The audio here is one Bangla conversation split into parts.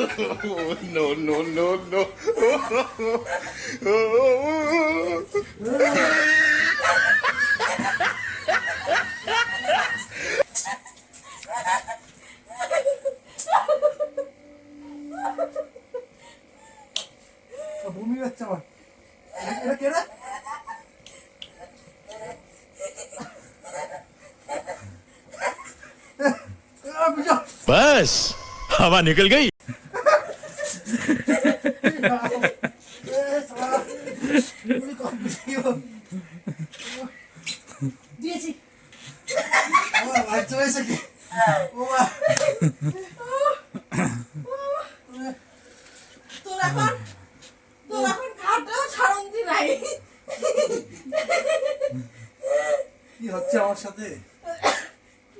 no, no, no, no. बस हवा निकल गई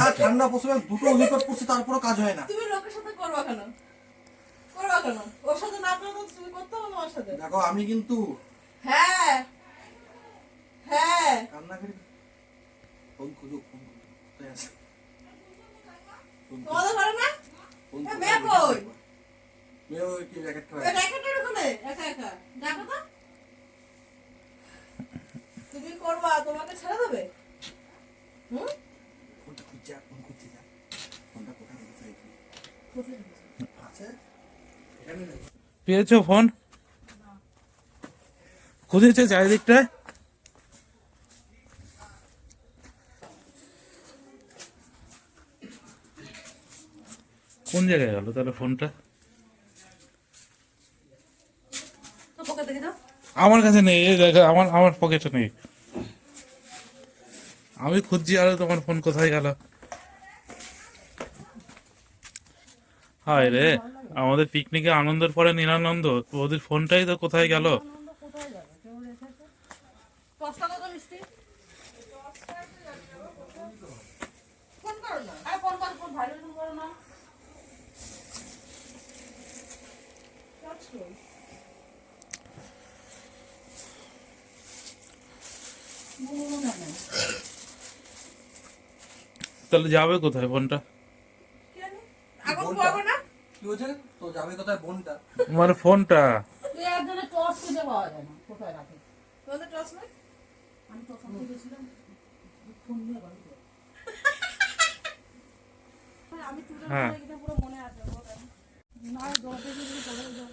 যা ঠান্ডা পড়ছে দুটো অভিজ্ঞতা পড়ছে তারপরে কাজ হয় না। তুমি লোকের সাথে করবা কেন? করবা কেন? ওর সাথে না করো তো তুমি করতে হবে আমার সাথে? দেখো আমি কিন্তু হ্যাঁ। হ্যাঁ। কান্না করি ফোন খুঁজো ফোন তোমাদের ঘরে না? ফোন এ, খুঁজো। মেয়ে কই? মেয়ে ওই কি জ্যাকেট ওই খায় ওখানে? একা একা। দেখো তো। তুমি করবা তোমাকে ছেড়ে দেবে? হুম ফোনটা খুঁজছে ফোন খুঁজছে যা ফোনটা কোথায় কোথায় কোথায় রেখেছো? আছে এখানে নেই পেয়েছ ফোন? খুঁজেছে চারিদিকটায় কোন জায়গায় গেল তাহলে ফোনটা? আমার কাছে নেই এই দেখো আমার আমার পকেটে নেই। আমি খুঁজছি আরও তোমার ফোন কোথায় গেল? হায় রে, আমাদের পিকনিকে আনন্দের পরে নিরানন্দ ওদের ফোনটাই তো কোথায় গেল? তাহলে যাবে কোথায় ফোনটা আগুন পোয়াবো না কি হয়েছে তো যাবে কোথায় বোনটা? মানে ফোনটা। তুই একজনের টর্চ খুঁজে পাওয়া যায় না কোথায় রাখে? তোমাদের টস নাই? আমি তো থেকে ফোন নিয়ে বাড়ি আমি হ্যাঁ। পুরো মনে আছে না জলতে গিয়ে পড়ে যাও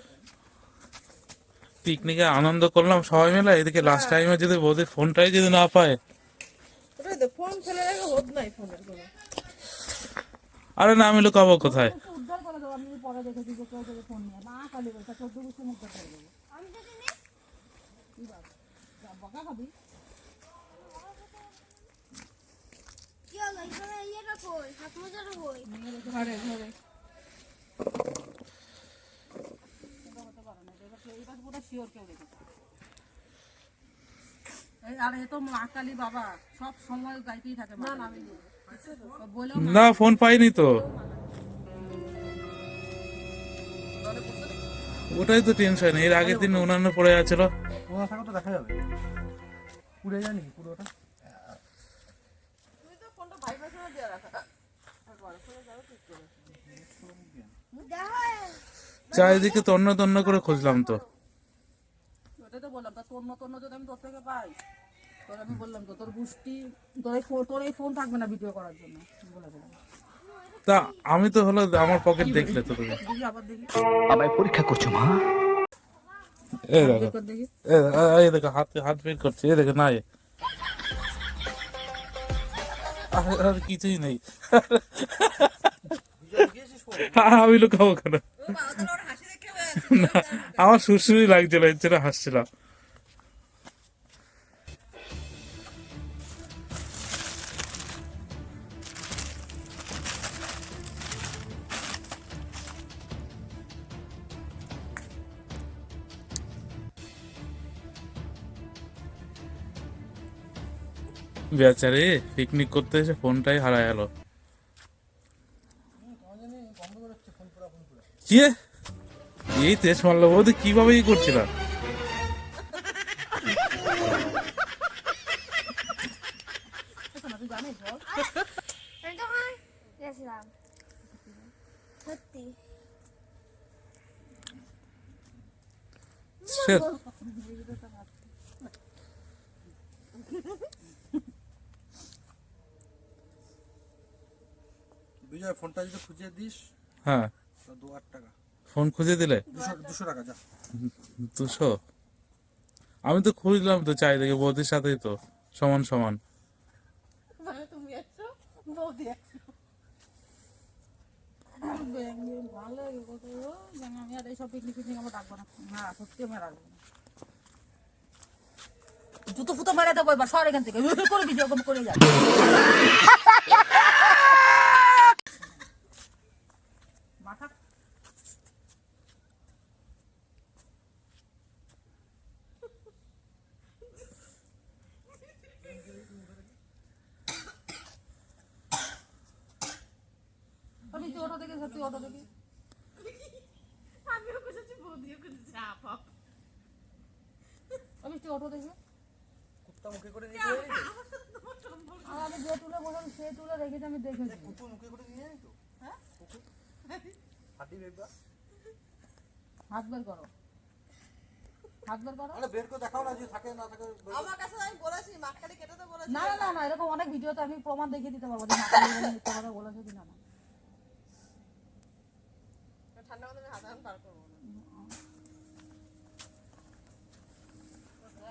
পিকনিকে আনন্দ করলাম সবাই মিলে এদিকে লাস্ট টাইমে যদি ওদের ফোনটাই যদি না পায়। ফোন ফেলে রেখে হোদ নাই ফোনের আরে না আমি লুকাবো কোথায়? তো দেবো যদি পরে দেখেছি যে কেউ তোকে ফোন নিয়ে। মা কালি তা চোদ্দ বছর মুখ করে দেবো। কি বাবা? বকা খাবি? কি হলো? এখানে ইয়েটা ওটাই তো টেনশন এর আগের দিন অন্যান্য পড়ে থাকা তো দেখা যাবে। যায়নি পুরোটা? রাখা। চারিদিকে তন্ন তন্ন করে খুঁজলাম তো। ওটাই তো বললাম তা তন্ন তন্ন যদি আমি তোর থেকে পাই তোর আমি বললাম তো তোর বুষ্টি তোর এই ফোন তোর এই ফোন থাকবে না ভিডিও করার জন্য। বলে দিলাম। তা আমি তো হলো আমার পকেট দেখলে তো তুমি। আমায় পরীক্ষা করছ মা? এই দেখো। এই দেখো, হাত হাত বের করছে এই দেখো নাই। আর আর কিছুই নেই। আমি লুকাবো কেন? ওদের ওর হাসি দেখে না আমার সুরসুরি লাগছিল এর জন্য হাসছিলাম। বেচারে পিকনিক করতে এসে ফোনটাই হারায় গেল। কি এই তেজ মারলো বৌদি কীভাবে ই করছিল সে বিজয় ফোনটা যদি খুঁজে দিস হ্যাঁ। দু আট টাকা। ফোন খুঁজে দিলে? দুশো দুশো টাকা যা। দুশো? আমি তো খুঁজলাম তো চাই দেখে বৌদির সাথেই তো সমান সমান। মানে জুতো ফুতো মেরে দেবো এবার সর এখান থেকে। করে ভিডিও করে যাবে মাথা আমি তুই অটো থেকে তুই অটো থেকে আমিও আমি তুই অটো থেকে কুত্তা মুখে করে নিয়ে আর আমি যে তুলে বললাম সে তুলে রেখেছি আমি দেখেছি। কুকুর মুখে করে নিয়ে তো হ্যাঁ? হাত বের করো। হাত বের করো। আরে বের করে দেখাও না যে থাকে না থাকে আমার কাছে আমি বলেছি মাকড়ি কেটে তো বলেছি। না না না না এরকম অনেক ভিডিওতে আমি প্রমাণ দেখিয়ে দিতে পারব যে মিথ্যা কথা বলেছে কিনা না। ঠান্ডা মতো আমি হাত পার করব না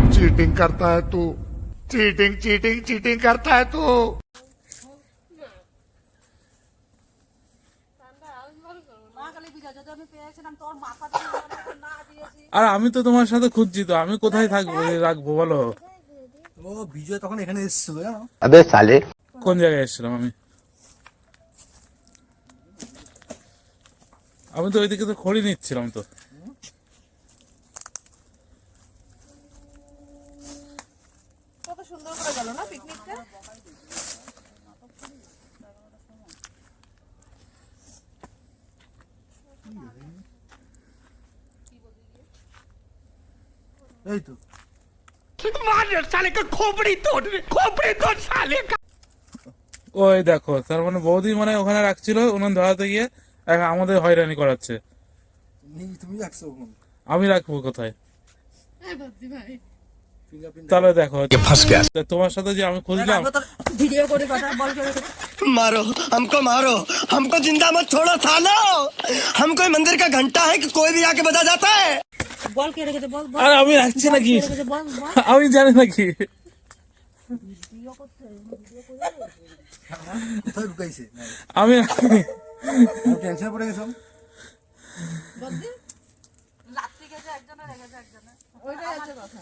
चीटिंग करता है तू चीटिंग चीटिंग चीटिंग करता है तू মা কালী পূজা যদি আমি পেয়েছিলাম তোর মাথা দিয়ে না দিয়েছি আর আমি তো তোমার সাথে খুঁজছি তো আমি কোথায় থাকবো এ রাখবো বলো ও বিজয় তখন এখানে এসেছিল জানো अबे साले কোন জায়গায় এসেছিলাম আমি আমি তো ওইদিকে তো খড়ি নিচ্ছিলাম তো। কত সুন্দর করে গেল না পিকনিকটা? এই তো। ওই দেখো তার মানে বৌদি মানে ওখানে রাখছিল উনুন ধরাতে গিয়ে। আমাদের হয়রানি করাচ্ছে তুমি তুমি রাখছো ওখানে আমি রাখবো কোথায় ফিঙ্গারপ্রিন্ট তাহলে দেখো তা তোমার সাথে যে আমি খুঁজলাম ভিডিও করে কথা বল করে मारो हमको मारो हमको जिंदा मत छोड़ो सालो हम कोई मंदिर का घंटा है कि कोई भी आके बजा जाता है বল কে রেখেছে বল বল আর আমি রাখছি নাকি কে রেখেছে বল বল আমি জানি নাকি কোথায় ঢুকাইছে আমি টেনশনে পড়ে গেছো রাত্রি গেছে একজনে রেখেছে একজনে ওইটাই হচ্ছে কথা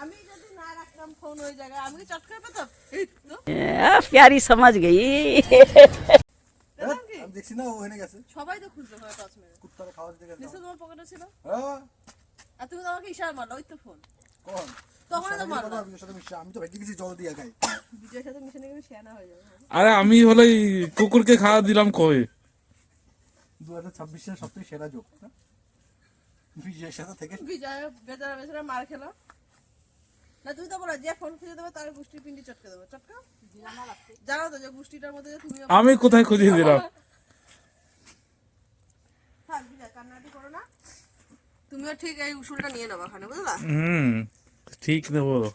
আমি যদি না রাখতাম ফোন ওই জায়গায় আমি কি চট করে পেতাম এই তো प्यारी समझ गई আমি দেখছি না ও ওখানে গেছে সবাই তো খুঁজতে হয় টচ মেরে কুত্তারে খাওয়া দিতে গেছে নিশ্চয় তোমার পকেটে ছিল হ্যাঁ আর তুমি তো আমাকে ইশারা মারলো ওই তো ফোন কোন হয়ে আরে আমি হলে কুকুরকে খাওয়া দিলাম কই? দু হাজার ছাব্বিশের সব থেকে সেরা যোগ না? বিজয়ের সাথে থেকে বিজয় বেচারা বেচারা মার খেলো। না তুমি তো বলো যে ফোন খুঁজে দেবে তার গুষ্টির পিন্ডি চটকে দেবো। চটকা? জানো তো যে গুষ্টিটার মধ্যে তুমি আমি কোথায় খুঁজিয়ে দিলাম? থাক বিজয় কান্নাটি করো না। তুমিও ঠিক এই উসুলটা নিয়ে নেব ওখানে বুঝলা? হুম। ঠিক নেবে।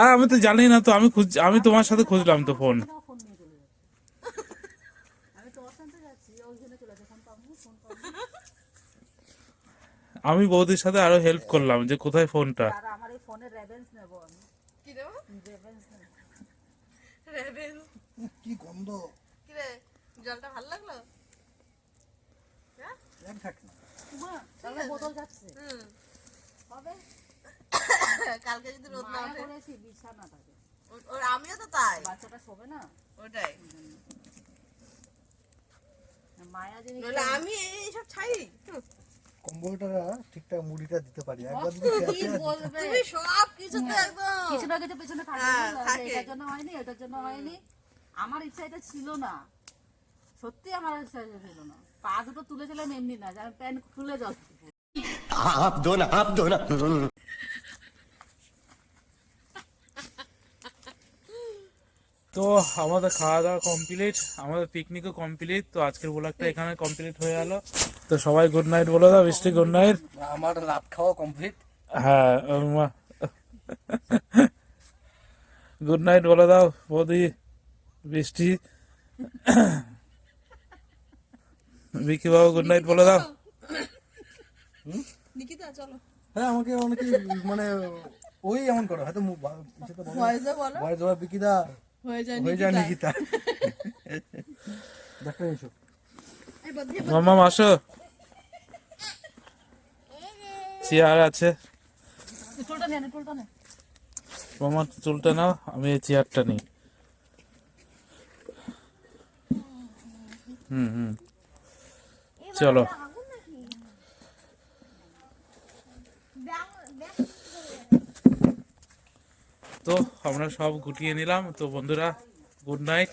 আর আমি তো জানি না তো আমি আমি তোমার সাথে খুঁজলাম তো ফোন। আমি বৌদির সাথে আরও হেল্প করলাম যে কোথায় ফোনটা। আমার এই ফোনের রেভেন্স নেব আমি কি দেবো রেভেন্স নেব কি গন্ধ? কি রে জলটা ভালো লাগল? এক থাক না। তাহলে বোতল যাচ্ছে। হবে? কালকে যদি রোদ না ওঠে বিছানাটাকে ওর আমিও তো তাই। বাচ্চাটা শোবে না? ওটাই। মায়া জিনিস আমি এইসব ছাই কম্বলটা ঠিকঠাক মুড়িটা দিতে পারি। একবার তুমি সব কিছুতে একদম। কিছু না কিছু পেছনে থাকে হ্যাঁ, বুঝলে? থাকে। এটার জন্য হয়নি এটার জন্য হয়নি। আমার ইচ্ছা এটা ছিল না। সত্যি আমার ইচ্ছা ছিল না। পা দুটো তুলেছিলাম এমনি না যে আমি প্যান্ট খুলে যাও आप दो ना आप दो ना তো আমাদের খাওয়া দাওয়া কমপ্লিট আমাদের পিকনিকও কমপ্লিট তো আজকের ব্লগটা এখানে কমপ্লিট হয়ে গেল তো সবাই গুড নাইট বলে দাও বৃষ্টি গুড নাইট আমার রাত খাওয়া কমপ্লিট হ্যাঁ গুড নাইট বলে দাও বৌদি বৃষ্টি বিকি বাবু গুড নাইট বলে দাও। নিকিতা চলো। হ্যাঁ আমাকে অনেকে মানে ওই এমন করে হয়তো সেটা বলে। ভয়েসে বলো। বিকিদা হয়ে যায় হয়ে যায় নিকিতা। দেখো এসো। মামা আসো। চেয়ার আছে। মামার চুলটা নাও আমি এই চেয়ারটা নিই। হুম হুম। চলো। তো আমরা সব গুটিয়ে নিলাম। তো বন্ধুরা গুড নাইট